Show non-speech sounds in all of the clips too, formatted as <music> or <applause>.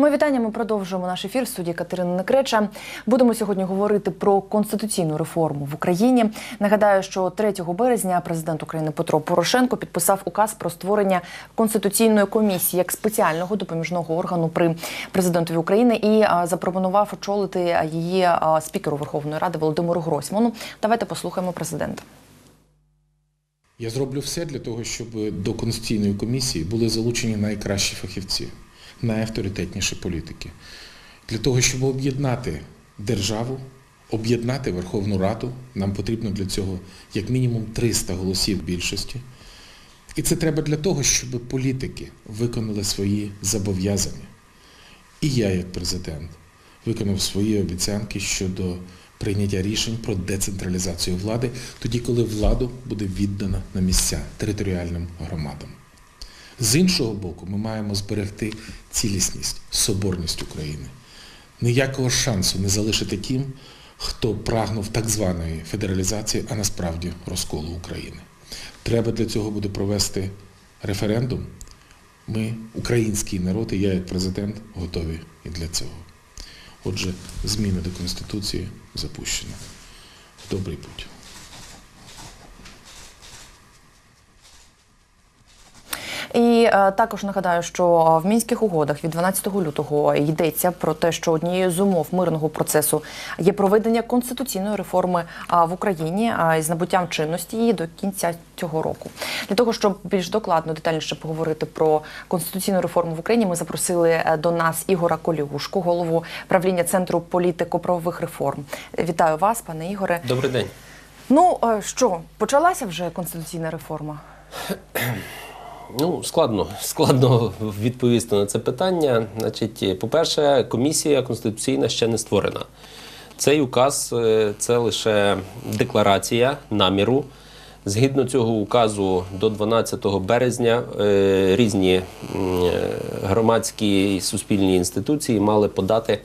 Ми вітання. Ми продовжуємо наш ефір в студії Катерини Некреча. Будемо сьогодні говорити про конституційну реформу в Україні. Нагадаю, що 3 березня президент України Петро Порошенко підписав указ про створення конституційної комісії як спеціального допоміжного органу при президентові України і запропонував очолити її спікеру Верховної Ради Володимиру Гройсману. Давайте послухаємо президента. Я зроблю все для того, щоб до конституційної комісії були залучені найкращі фахівці, найавторитетніші політики, для того, щоб об'єднати державу, об'єднати Верховну Раду. Нам потрібно для цього як мінімум 300 голосів більшості. І це треба для того, щоб політики виконали свої зобов'язання. І я, як президент, виконав свої обіцянки щодо прийняття рішень про децентралізацію влади, тоді, коли владу буде віддана на місця територіальним громадам. З іншого боку, ми маємо зберегти цілісність, соборність України. Ніякого шансу не залишити тим, хто прагнув так званої федералізації, а насправді розколу України. Треба для цього буде провести референдум. Ми, український народ, і я як президент, готові і для цього. Отже, зміни до Конституції запущено. Добрий путь. І е, також нагадаю, що в мінських угодах від 12 лютого йдеться про те, що однією з умов мирного процесу є проведення конституційної реформи а, в Україні а, із набуттям чинності її до кінця цього року. Для того щоб більш докладно, детальніше поговорити про конституційну реформу в Україні, ми запросили е, до нас Ігора Колігушку, голову правління центру політико-правових реформ. Вітаю вас, пане Ігоре. Добрий день. Ну е, що почалася вже конституційна реформа? <clears throat> Ну, складно, складно відповісти на це питання. Значить, по-перше, комісія конституційна ще не створена. Цей указ е, це лише декларація наміру. Згідно цього указу, до 12 березня е, різні е, громадські і суспільні інституції мали подати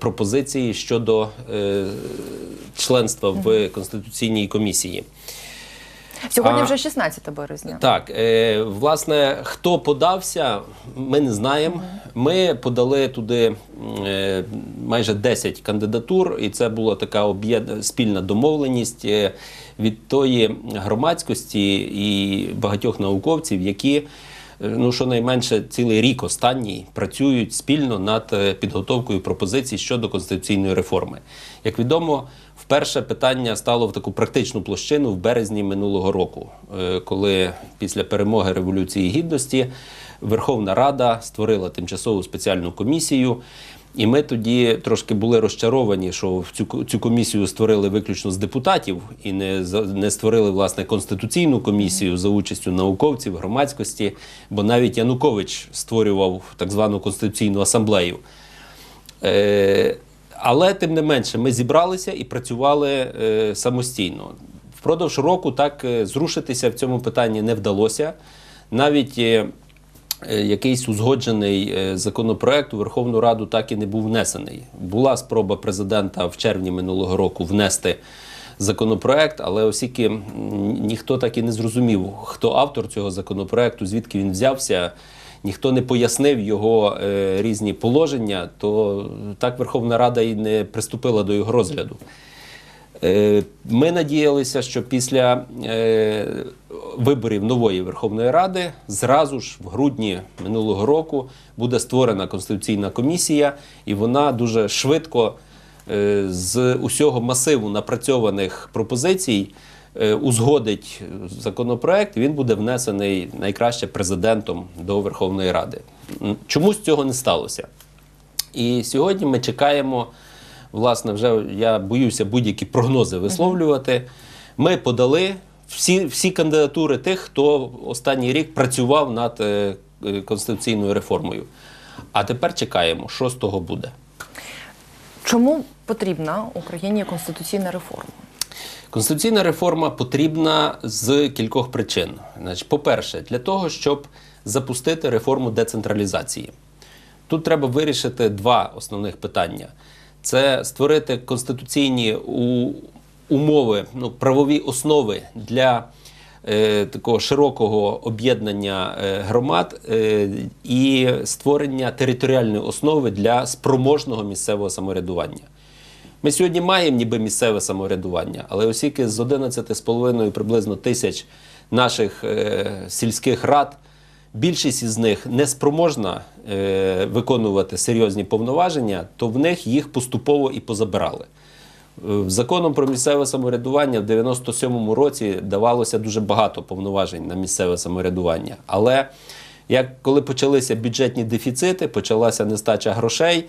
пропозиції щодо членства в конституційній комісії. Сьогодні А- вже 16 березня. Так, е, власне, хто подався, ми не знаємо. Ми подали туди е, майже 10 кандидатур, і це була така об'єд... спільна домовленість е, від тої громадськості і багатьох науковців, які. е, Ну, щонайменше цілий рік останній працюють спільно над е, підготовкою пропозицій щодо конституційної реформи. Як відомо, вперше питання стало в таку практичну площину в березні минулого року, е, коли після перемоги Революції Гідності Верховна Рада створила тимчасову спеціальну комісію. І ми тоді трошки були розчаровані, що цю, цю комісію створили виключно з депутатів і не, не створили власне конституційну комісію за участю науковців, громадськості, бо навіть Янукович створював так звану конституційну асамблею. Е, але тим не менше, ми зібралися і працювали е, самостійно. Впродовж року так е, зрушитися в цьому питанні не вдалося. Навіть е, якийсь узгоджений законопроект у Верховну Раду так і не був внесений. Була спроба президента в червні минулого року внести законопроект, але оскільки ніхто так і не зрозумів, хто автор цього законопроекту, звідки він взявся. Ніхто не пояснив його е, різні положення, то так Верховна Рада і не приступила до його розгляду. Е, Ми надіялися, що після е, виборів нової Верховної Ради зразу ж в грудні минулого року буде створена конституційна комісія, і вона дуже швидко е, з усього масиву напрацьованих пропозицій узгодить законопроект. Він буде внесений найкраще президентом до Верховної Ради. Чомусь цього не сталося. І сьогодні ми чекаємо, власне, вже я боюся будь-які прогнози висловлювати. Ми подали всі, всі кандидатури тих, хто останній рік працював над е, е, конституційною реформою. А тепер чекаємо, що з того буде. Чому потрібна Україні конституційна реформа? Конституційна реформа потрібна з кількох причин. Значить, по-перше, для того, щоб запустити реформу децентралізації. Тут треба вирішити два основних питання: це створити конституційні умови, ну, правові основи для е, такого широкого об'єднання е, громад е, і створення територіальної основи для спроможного місцевого самоврядування. Ми сьогодні маємо ніби місцеве самоврядування, але оскільки з 11,5 приблизно тисяч наших е, сільських рад, більшість із них не спроможна е, виконувати серйозні повноваження, то в них їх поступово і позабирали. Е, Законом про місцеве самоврядування в 97-му році давалося дуже багато повноважень на місцеве самоврядування. Але як коли почалися бюджетні дефіцити, почалася нестача грошей,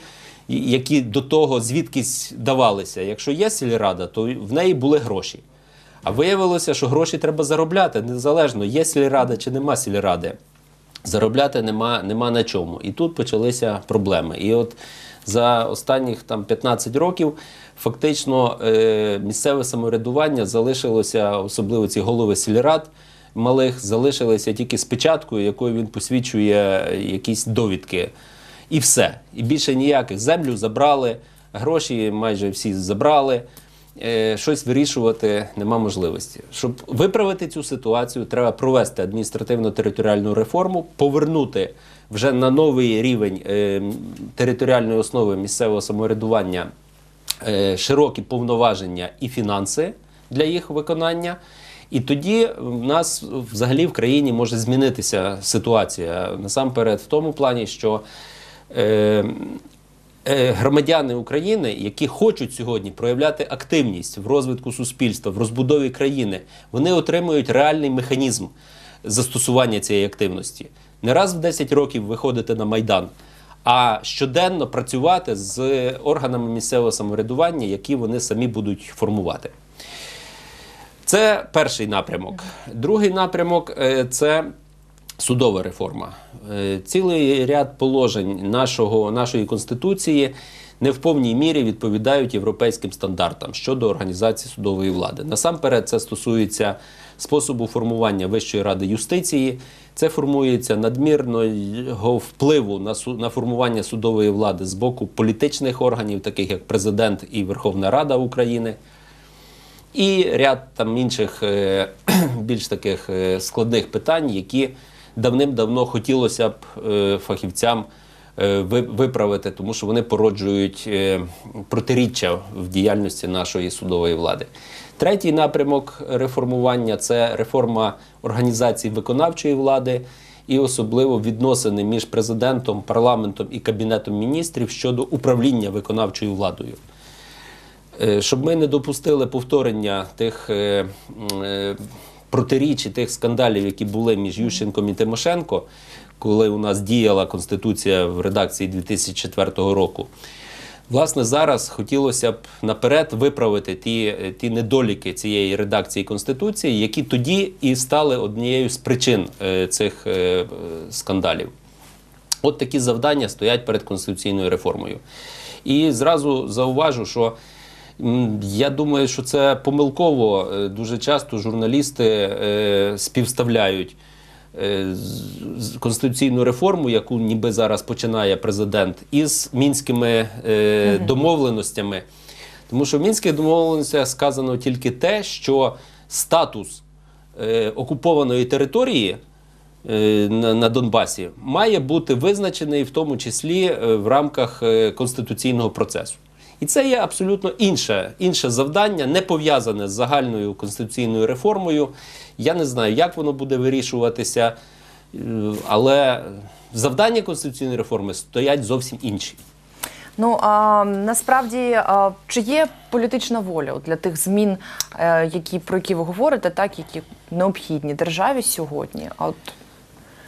які до того звідкись давалися. Якщо є сільрада, то в неї були гроші. А виявилося, що гроші треба заробляти незалежно, є сільрада чи нема сільради. Заробляти нема, нема на чому. І тут почалися проблеми. І от за останніх там 15 років фактично е, місцеве самоврядування залишилося, особливо ці голови сільрад малих, залишилися тільки з печаткою, якою він посвідчує якісь довідки. І все. І більше ніяких. Землю забрали, гроші майже всі забрали. Е, щось вирішувати нема можливості. Щоб виправити цю ситуацію, треба провести адміністративно-територіальну реформу, повернути вже на новий рівень е, територіальної основи місцевого самоврядування е, широкі повноваження і фінанси для їх виконання. І тоді в нас взагалі в країні може змінитися ситуація насамперед в тому плані, що громадяни України, які хочуть сьогодні проявляти активність в розвитку суспільства, в розбудові країни, вони отримують реальний механізм застосування цієї активності. Не раз в 10 років виходити на майдан, а щоденно працювати з органами місцевого самоврядування, які вони самі будуть формувати. Це перший напрямок. Другий напрямок е, це судова реформа. Е, Цілий ряд положень нашого, нашої конституції не в повній мірі відповідають європейським стандартам щодо організації судової влади. Насамперед, це стосується способу формування Вищої ради юстиції. Це формується надмірного впливу на на формування судової влади з боку політичних органів, таких як президент і Верховна Рада України. І ряд там інших е, <clears throat> більш таких е, складних питань, які давним-давно хотілося б е, фахівцям е, виправити, тому що вони породжують е, протиріччя в діяльності нашої судової влади. Третій напрямок реформування це реформа організації виконавчої влади і особливо відносини між президентом, парламентом і кабінетом міністрів щодо управління виконавчою владою. Щоб ми не допустили повторення тих е, м, е, протиріч і тих скандалів, які були між Ющенком і Тимошенко, коли у нас діяла Конституція в редакції 2004 року. Власне, зараз хотілося б наперед виправити ті, ті недоліки цієї редакції Конституції, які тоді і стали однією з причин е, цих е, скандалів. От такі завдання стоять перед конституційною реформою. І зразу зауважу, що я думаю, що це помилково. Е, Дуже часто журналісти е, співставляють е, конституційну реформу, яку ніби зараз починає президент, із мінськими домовленостями. Тому що в мінських домовленостях сказано тільки те, що статус окупованої території на, Донбасі має бути визначений в тому числі в рамках конституційного процесу. І це є абсолютно інше, інше завдання, не пов'язане з загальною конституційною реформою. Я не знаю, як воно буде вирішуватися, е, але завдання конституційної реформи стоять зовсім інші. Ну а насправді, а, чи є політична воля для тих змін, е, які про які ви говорите, так які необхідні державі сьогодні? А от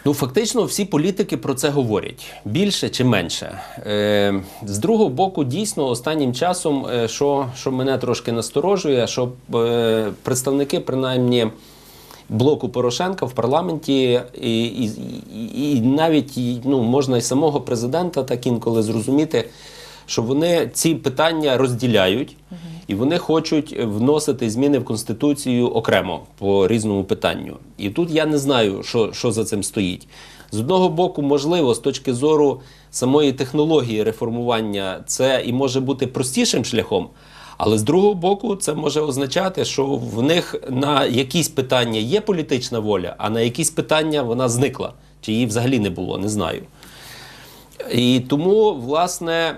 Ну, фактично, всі політики про це говорять більше чи менше. Е, з другого боку, дійсно, останнім часом, е, що, що мене трошки насторожує, що е, представники, принаймні, блоку Порошенка в парламенті, і, і, і, навіть ну, можна і самого президента так інколи зрозуміти, що вони ці питання розділяють. І вони хочуть вносити зміни в конституцію окремо по різному питанню. І тут я не знаю, що, що за цим стоїть. З одного боку, можливо, з точки зору самої технології реформування, це і може бути простішим шляхом. Але з другого боку, це може означати, що в них на якісь питання є політична воля, а на якісь питання вона зникла, чи її взагалі не було, не знаю. І тому, власне,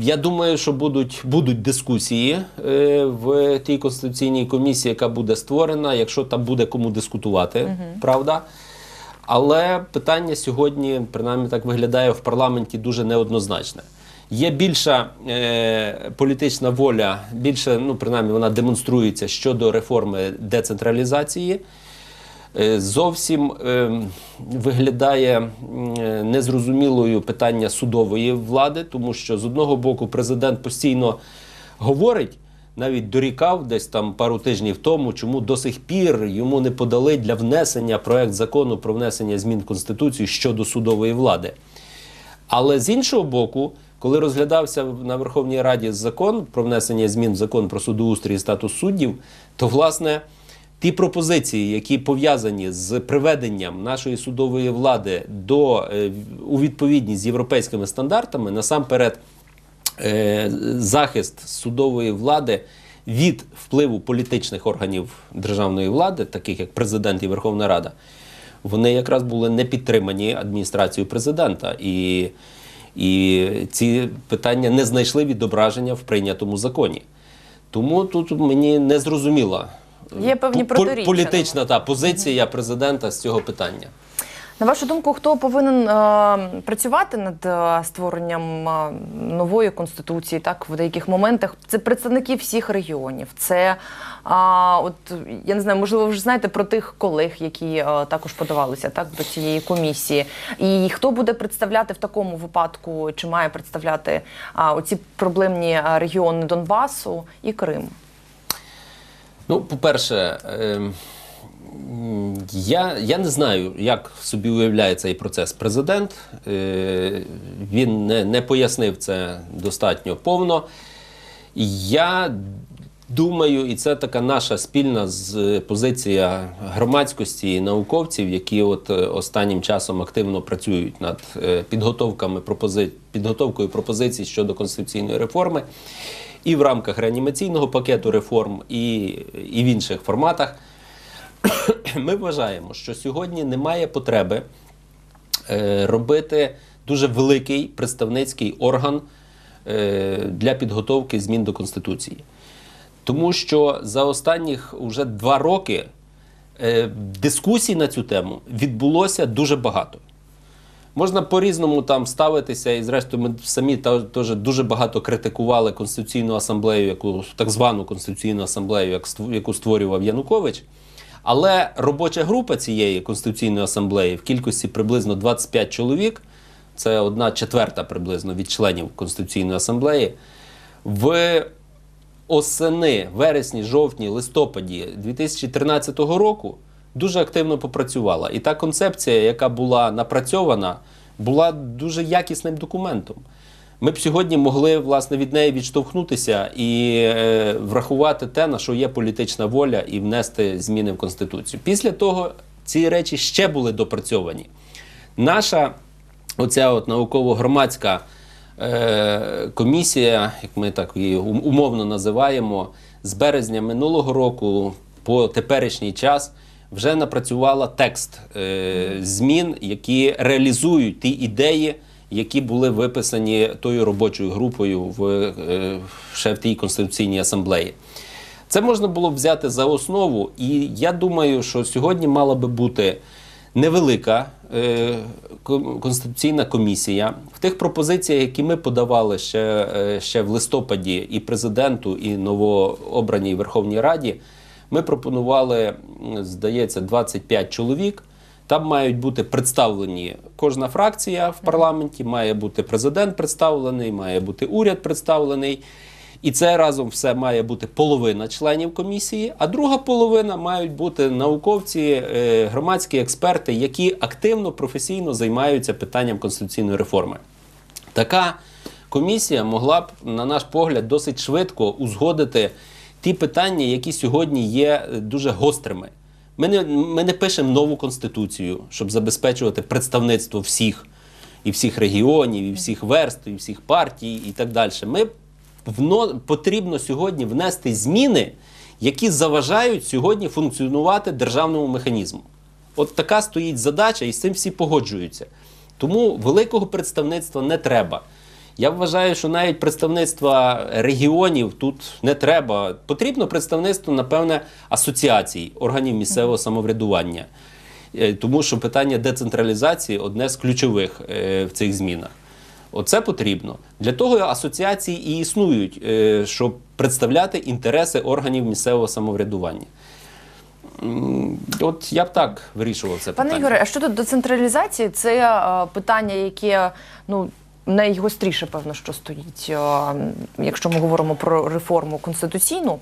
я думаю, що будуть, будуть дискусії е, в тій конституційній комісії, яка буде створена, якщо там буде кому дискутувати, правда. Але питання сьогодні, принаймні так виглядає в парламенті, дуже неоднозначне. Є більша е, політична воля, більше, ну принаймні, вона демонструється щодо реформи децентралізації. Е, Зовсім е, виглядає е, незрозумілою питання судової влади, тому що з одного боку президент постійно говорить, навіть дорікав десь там пару тижнів тому, чому до сих пір йому не подали для внесення проект закону про внесення змін в Конституцію щодо судової влади. Але з іншого боку, коли розглядався на Верховній Раді закон про внесення змін в закон про судоустрій і статус суддів, то власне ті пропозиції, які пов'язані з приведенням нашої судової влади до е, у відповідність з європейськими стандартами, насамперед е, захист судової влади від впливу політичних органів державної влади, таких як президент і Верховна Рада, вони якраз були не підтримані адміністрацією президента. І, і ці питання не знайшли відображення в прийнятому законі. Тому тут мені не зрозуміла Є певні протиріччя, політична та позиція президента з цього питання. На вашу думку, хто повинен е, працювати над е, створенням е, нової конституції? Так, в деяких моментах це представники всіх регіонів. Це а, от я не знаю, можливо, ви вже знаєте про тих колег, які е, також подавалися так до цієї комісії. І хто буде представляти в такому випадку, чи має представляти а, оці проблемні е, регіони Донбасу і Крим? Ну, по-перше, ем, я, я не знаю, як собі уявляє цей процес президент. Е, Він не, не пояснив це достатньо повно. Я думаю, і це така наша спільна з- позиція громадськості і науковців, які от е, останнім часом активно працюють над е, підготовками пропози... підготовкою пропозицій щодо конституційної реформи, і в рамках реанімаційного пакету реформ, і, і в інших форматах. <coughs> Ми вважаємо, що сьогодні немає потреби е, робити дуже великий представницький орган е, для підготовки змін до Конституції. Тому що за останніх уже два роки е, дискусій на цю тему відбулося дуже багато. Можна по-різному там ставитися, і зрештою ми самі теж дуже багато критикували Конституційну асамблею, яку так звану Конституційну асамблею, яку створював Янукович. Але робоча група цієї Конституційної асамблеї в кількості приблизно 25 чоловік, це одна четверта приблизно від членів Конституційної асамблеї, в осени, вересні, жовтні, листопаді 2013 року дуже активно попрацювала. І та концепція, яка була напрацьована, була дуже якісним документом. Ми б сьогодні могли власне від неї відштовхнутися і е, врахувати те, на що є політична воля, і внести зміни в Конституцію. Після того ці речі ще були допрацьовані. Наша оця от науково-громадська е, комісія, як ми так її умовно називаємо, з березня минулого року по теперішній час вже напрацювала текст е, змін, які реалізують ті ідеї, які були виписані тою робочою групою в, е, ще в тій конституційній асамблеї. Це можна було б взяти за основу, і я думаю, що сьогодні мала би бути невелика е, конституційна комісія. В тих пропозиціях, які ми подавали ще, е, ще в листопаді і президенту, і новообраній Верховній Раді, ми пропонували, здається, 25 чоловік. Там мають бути представлені кожна фракція в парламенті, має бути президент представлений, має бути уряд представлений. І це разом все має бути половина членів комісії, а друга половина мають бути науковці, е, громадські експерти, які активно професійно займаються питанням конституційної реформи. Така комісія могла б, на наш погляд, досить швидко узгодити ті питання, які сьогодні є е, дуже гострими. Ми не, ми не пишемо нову конституцію, щоб забезпечувати представництво всіх і всіх регіонів, і всіх верств, і всіх партій, і так далі. Ми вно, потрібно сьогодні внести зміни, які заважають сьогодні функціонувати державному механізму. От така стоїть задача, і з цим всі погоджуються. Тому великого представництва не треба. Я вважаю, що навіть представництва регіонів тут не треба. Потрібно представництво, напевне, асоціацій, органів місцевого самоврядування. Е, Тому що питання децентралізації одне з ключових е, в цих змінах. Оце потрібно. Для того асоціації і існують, е, щоб представляти інтереси органів місцевого самоврядування. От я б так вирішував це Пане питання. Ігоре, а щодо децентралізації, це питання, яке ну. Найгостріше, певно, що стоїть, е, якщо ми говоримо про реформу конституційну.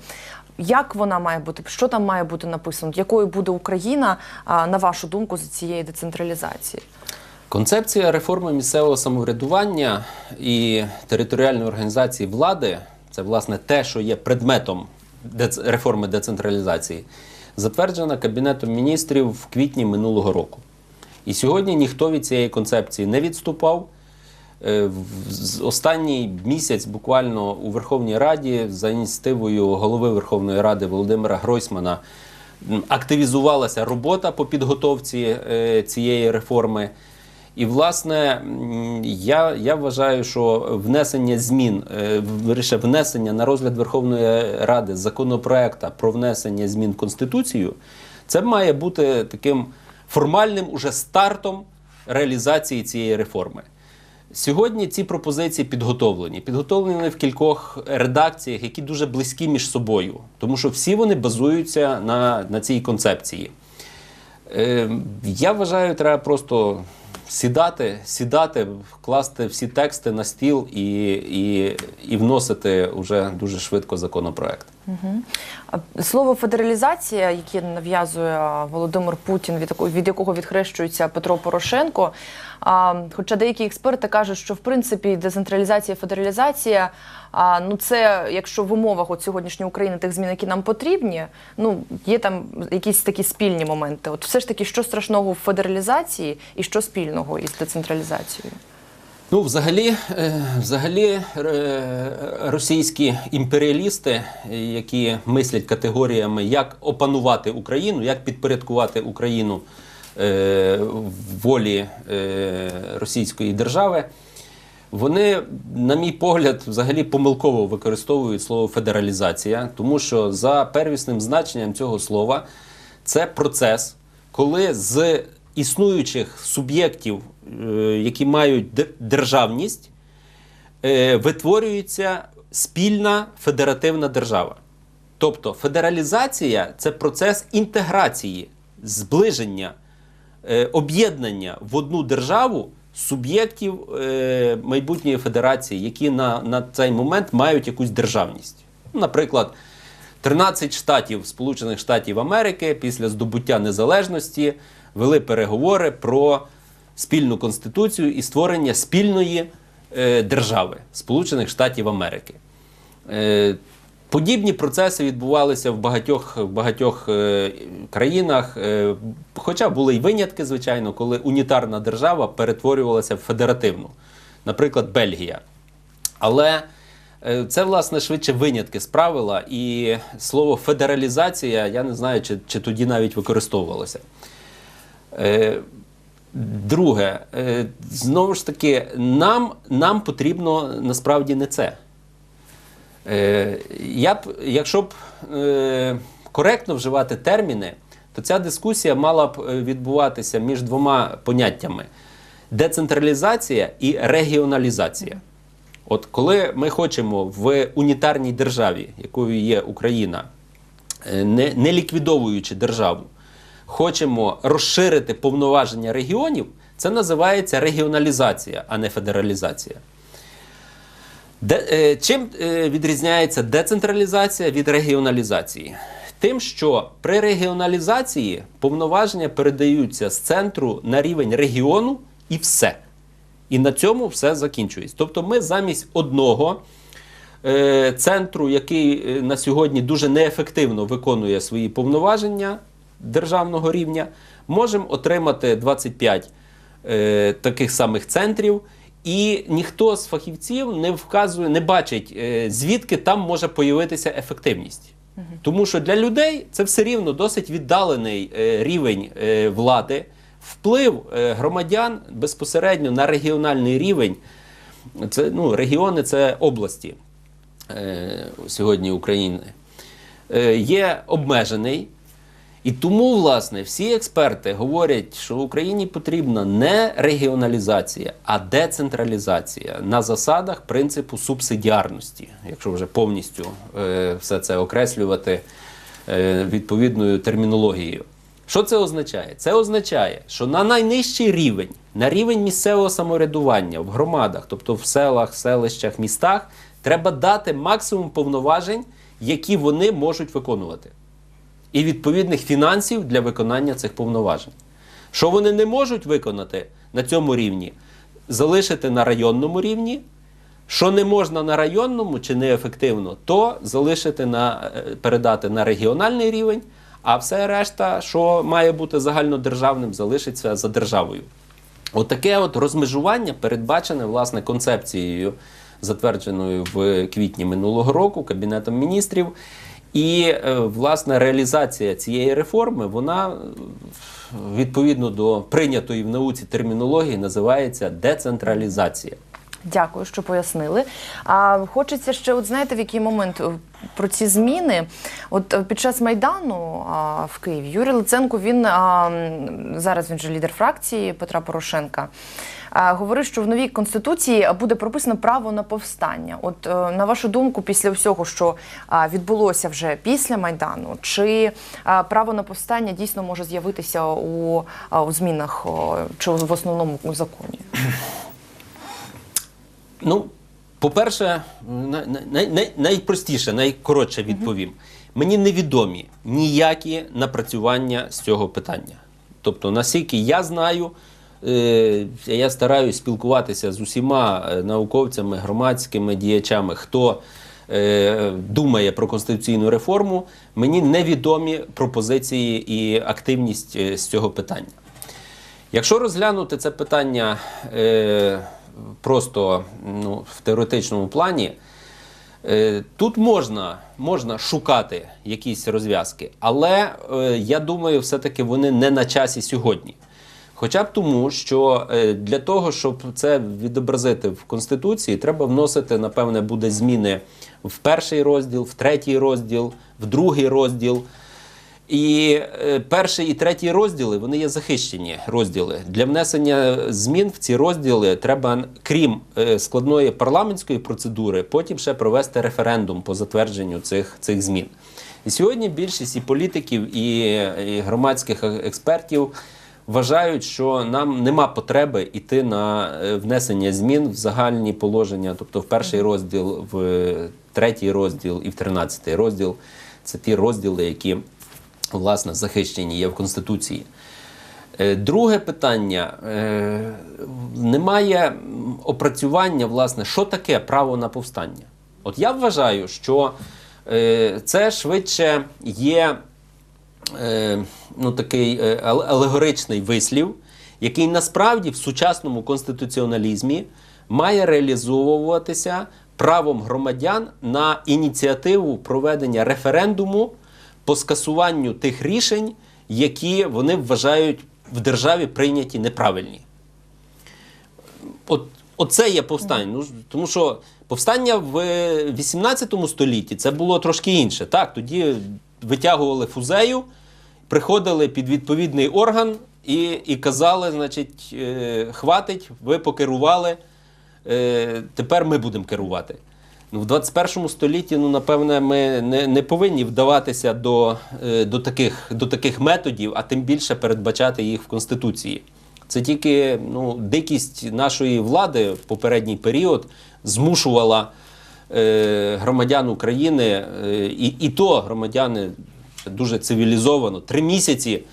Як вона має бути? Що там має бути написано? Якою буде Україна, на вашу думку, з цієї децентралізації? Концепція реформи місцевого самоврядування і територіальної організації влади це власне те, що є предметом реформи децентралізації, затверджена Кабінетом міністрів в квітні минулого року. І сьогодні ніхто від цієї концепції не відступав. Е, Останній місяць буквально у Верховній Раді за ініціативою голови Верховної Ради Володимира Гройсмана активізувалася робота по підготовці е, цієї реформи. І, власне, я, я вважаю, що внесення змін, е, внесення на розгляд Верховної Ради законопроекта про внесення змін в Конституцію, це має бути таким формальним уже стартом реалізації цієї реформи. Сьогодні ці пропозиції підготовлені. Підготовлені в кількох редакціях, які дуже близькі між собою, тому що всі вони базуються на, на цій концепції. Е, я вважаю, треба просто сідати, сідати, класти всі тексти на стіл і, і, і вносити вже дуже швидко законопроект. Слово федералізація, яке нав'язує Володимир Путін, від якого, якого відхрещується Петро Порошенко. А, хоча деякі експерти кажуть, що в принципі децентралізація, федералізація, ну це якщо в умовах от сьогоднішньої України тих змін, які нам потрібні, ну є там якісь такі спільні моменти. От все ж таки, що страшного в федералізації і що спільного із децентралізацією? Ну, взагалі, е, взагалі е, російські імперіалісти, які мислять категоріями, як опанувати Україну, як підпорядкувати Україну е, волі російської держави, вони, на мій погляд, взагалі помилково використовують слово федералізація, тому що за первісним значенням цього слова це процес, коли з існуючих суб'єктів, які мають державність, е, витворюється спільна федеративна держава. Тобто федералізація це процес інтеграції, зближення, е, об'єднання в одну державу суб'єктів е, майбутньої федерації, які на, на цей момент мають якусь державність. Наприклад, 13 штатів Сполучених Штатів Америки після здобуття незалежності вели переговори про спільну конституцію і створення спільної е, держави Сполучених Штатів Америки. Е, Подібні процеси відбувалися в багатьох, в багатьох е, країнах, хоча були й винятки, звичайно, коли унітарна держава перетворювалася в федеративну, наприклад, Бельгія. Але це, власне, швидше винятки з правила, і слово федералізація, я не знаю, чи, чи тоді навіть використовувалося. Друге, е, знову ж таки, нам, нам потрібно насправді не це. Е, Я б, якщо б е, коректно вживати терміни, то ця дискусія мала б відбуватися між двома поняттями: децентралізація і регіоналізація. От коли ми хочемо в унітарній державі, якою є Україна, не, не ліквідовуючи державу, хочемо розширити повноваження регіонів, це називається регіоналізація, а не федералізація. Де, е, чим е, відрізняється децентралізація від регіоналізації? Тим, що при регіоналізації повноваження передаються з центру на рівень регіону і все. І на цьому все закінчується. Тобто ми замість одного е, центру, який е, на сьогодні дуже неефективно виконує свої повноваження державного рівня, можемо отримати 25 е, таких самих центрів І ніхто з фахівців не вказує, не бачить, е, звідки там може появитися ефективність. Тому що для людей це все рівно досить віддалений е, рівень е, влади, вплив громадян безпосередньо на регіональний рівень. Це ну, регіони це області сьогодні України. Є обмежений. І тому, власне, всі експерти говорять, що Україні потрібна не регіоналізація, а децентралізація на засадах принципу субсидіарності, якщо вже повністю е, все це окреслювати е, відповідною термінологією. Що це означає? Це означає, що на найнижчий рівень, на рівень місцевого самоврядування в громадах, тобто в селах, селищах, містах, треба дати максимум повноважень, які вони можуть виконувати і відповідних фінансів для виконання цих повноважень. Що вони не можуть виконати на цьому рівні, залишити на районному рівні. Що не можна на районному чи неефективно, то залишити на е, передати на регіональний рівень, а все решта, що має бути загальнодержавним, залишиться за державою. Отаке от розмежування передбачене власне концепцією, затвердженою в квітні минулого року Кабінетом міністрів. І е, власне реалізація цієї реформи, вона е, відповідно до прийнятої в науці термінології називається децентралізація. Дякую, що пояснили. А хочеться ще, от знаєте, в який момент е, про ці зміни. От під час майдану а, в Києві Юрій Луценко, він а, зараз він же лідер фракції Петра Порошенка. Говорив, що в новій конституції буде прописано право на повстання. От е, на вашу думку, після всього, що відбулося вже після майдану, чи право на повстання дійсно може з'явитися у, у змінах чи в основному законі? Ну, по-перше, най- най- най- найпростіше, найкоротше відповім. Мені невідомі ніякі напрацювання з цього питання. Тобто, наскільки я знаю, я стараюсь спілкуватися з усіма е, науковцями, громадськими діячами, хто е, думає про конституційну реформу, мені невідомі пропозиції і активність е, з цього питання. Якщо розглянути це питання е, просто ну, в теоретичному плані, е, тут можна, можна шукати якісь розв'язки, але е, я думаю, все-таки вони не на часі сьогодні. Хоча б тому, що е, для того, щоб це відобразити в Конституції, треба вносити, напевне, буде зміни в перший розділ, в третій розділ, в другий розділ. І е, перший і третій розділи вони є захищені розділи. Для внесення змін в ці розділи треба, крім е, складної парламентської процедури, потім ще провести референдум по затвердженню цих, цих змін. І сьогодні більшість і політиків, і, і громадських експертів вважають, що нам нема потреби йти на е, внесення змін в загальні положення, тобто в перший розділ, в третій розділ і в тринадцятий розділ. Це ті розділи, які власне захищені є в Конституції. Е, Друге питання: Е, немає опрацювання, власне, що таке право на повстання. От я вважаю, що це швидше є ну, такий е, алегоричний вислів, який насправді в сучасному конституціоналізмі має реалізовуватися правом громадян на ініціативу проведення референдуму по скасуванню тих рішень, які вони вважають в державі прийняті неправильні. От, оце є повстання. Ну, тому що повстання в 18 столітті це було трошки інше. Так, тоді витягували фузею, приходили під відповідний орган і, і казали, значить, е, хватить, ви покерували, е, тепер ми будемо керувати. Ну, в 21 столітті, ну, напевне, ми не, не повинні вдаватися до, е, до, таких, до таких методів, а тим більше передбачати їх в Конституції. Це тільки ну, дикість нашої влади в попередній період змушувала громадян України, і, і то громадяни дуже цивілізовано, три місяці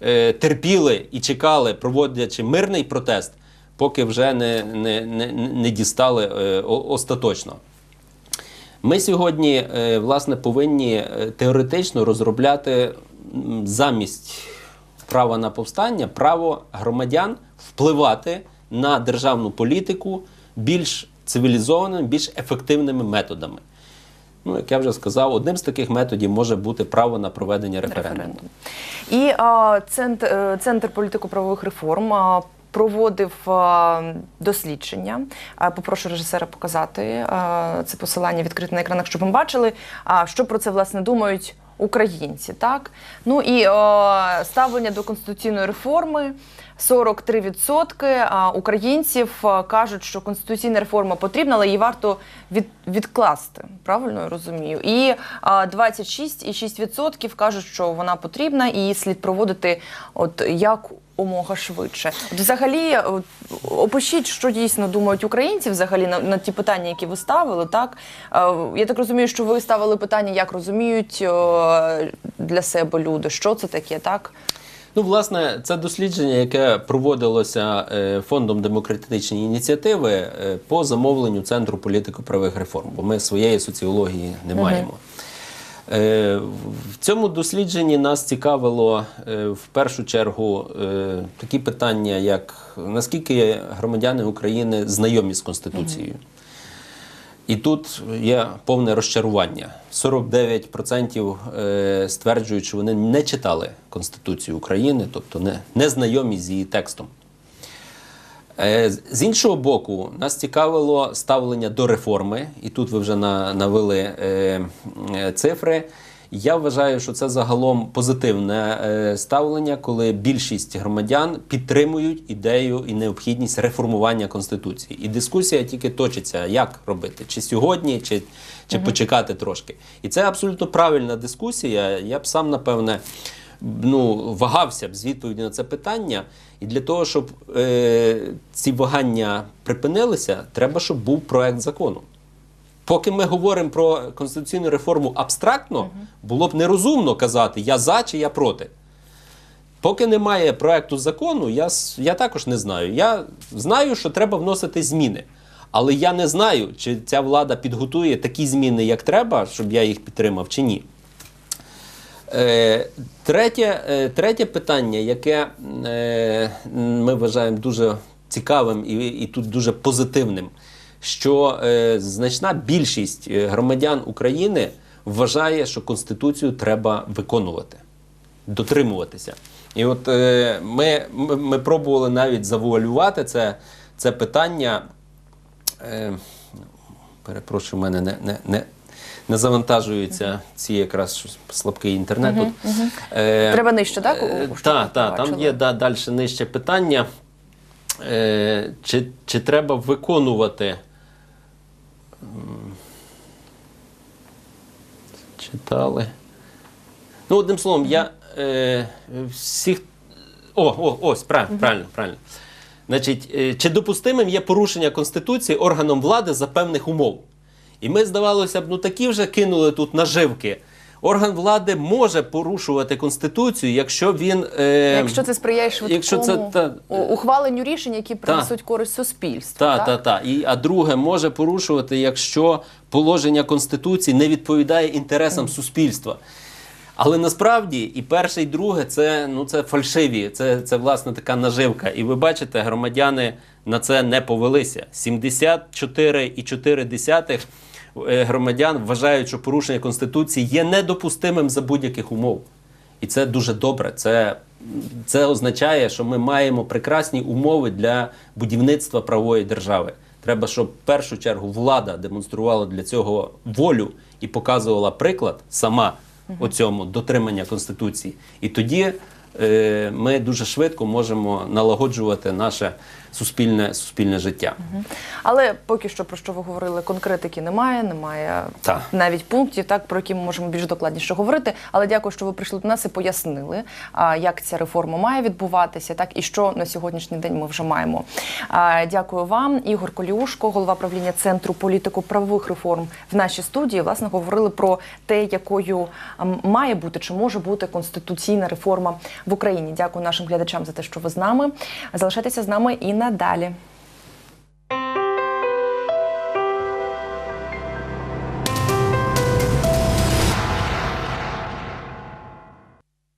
е, терпіли і чекали, проводячи мирний протест, поки вже не, не, не, не дістали е, остаточно. Ми сьогодні е, власне повинні е, теоретично розробляти замість права на повстання право громадян впливати на державну політику, більш цивілізованими, більш ефективними методами. Ну, як я вже сказав, одним з таких методів може бути право на проведення референдуму. І а, центр, е, центр політико-правових реформ а, проводив дослідження. Попрошу режисера показати це посилання відкрите на екранах, щоб ми бачили, а, що про це власне думають. Українці, так ну і о, ставлення до конституційної реформи 43% українців кажуть, що конституційна реформа потрібна, але її варто від, відкласти. Правильно я розумію? І а, 26,6% кажуть, що вона потрібна і слід проводити от як умога швидше. От взагалі, от, опишіть, що дійсно думають українці взагалі на, на ті питання, які ви ставили. Так Е, я так розумію, що ви ставили питання, як розуміють е, для себе люди, що це таке, так? Ну, власне, це дослідження, яке проводилося е, фондом демократичні ініціативи е, по замовленню Центру політико-правових реформ, бо ми своєї соціології не маємо. Е, В цьому дослідженні нас цікавило е, в першу чергу е, такі питання, як наскільки громадяни України знайомі з Конституцією. І тут є повне розчарування. 49% е, стверджують, що вони не читали Конституцію України, тобто не, не знайомі з її текстом. Е, з- іншого боку, нас цікавило ставлення до реформи, і тут ви вже на- навели е, е, цифри. Я вважаю, що це загалом позитивне ставлення, коли більшість громадян підтримують ідею і необхідність реформування конституції. І дискусія тільки точиться, як робити, чи сьогодні, чи, чи почекати трошки. І це абсолютно правильна дискусія. Я б сам напевне ну, вагався б з відповіді на це питання. І для того, щоб е, ці вагання припинилися, треба, щоб був проект закону. Поки ми говоримо про конституційну реформу абстрактно, було б нерозумно казати я за чи я проти. Поки немає проекту закону, я, я також не знаю. Я знаю, що треба вносити зміни. Але я не знаю, чи ця влада підготує такі зміни, як треба, щоб я їх підтримав, чи ні. Е, третє, е, третє питання, яке е, ми вважаємо дуже цікавим і, і тут дуже позитивним, що значна більшість громадян України вважає, що Конституцію треба виконувати, дотримуватися. І от ми, ми, пробували навіть завуалювати це, це питання. Перепрошую, в мене не, не, не, не завантажуються ці якраз слабкий інтернет. тут. Е, Треба нижче, так? е, щоб та, там є да, далі нижче питання. Е, чи, чи треба виконувати. Читали. Ну, одним словом, я е, всіх. О, о, ось, правильно, правильно, правильно. Значить, е, чи допустимим є порушення Конституції органом влади за певних умов? І ми, здавалося б, ну такі вже кинули тут наживки. Орган влади може порушувати Конституцію, якщо він. Е, Якщо це сприяє швидкому якщо це, та- ухваленню рішень, які принесуть користь суспільству. Та, так? та, та. І, а друге, може порушувати, якщо положення Конституції не відповідає інтересам суспільства. Але насправді і перше, і друге це, ну, це фальшиві, це, це власне така наживка. І ви бачите, громадяни на це не повелися. 74,4 е, громадян вважають, що порушення Конституції є недопустимим за будь-яких умов. І це дуже добре. Це, це означає, що ми маємо прекрасні умови для будівництва правової держави. Треба, щоб в першу чергу влада демонструвала для цього волю і показувала приклад сама у цьому дотримання Конституції. І тоді е, ми дуже швидко можемо налагоджувати наше суспільне, суспільне життя. Але поки що про що ви говорили, конкретики немає, немає Так. навіть пунктів, так про які ми можемо більш докладніше говорити. Але дякую, що ви прийшли до нас і пояснили, як ця реформа має відбуватися, так і що на сьогоднішній день ми вже маємо. Дякую вам, Ігор Коліушко, голова правління центру політико-правових реформ в нашій студії. Власне говорили про те, якою має бути чи може бути конституційна реформа в Україні. Дякую нашим глядачам за те, що ви з нами. Залишайтеся з нами і надалі.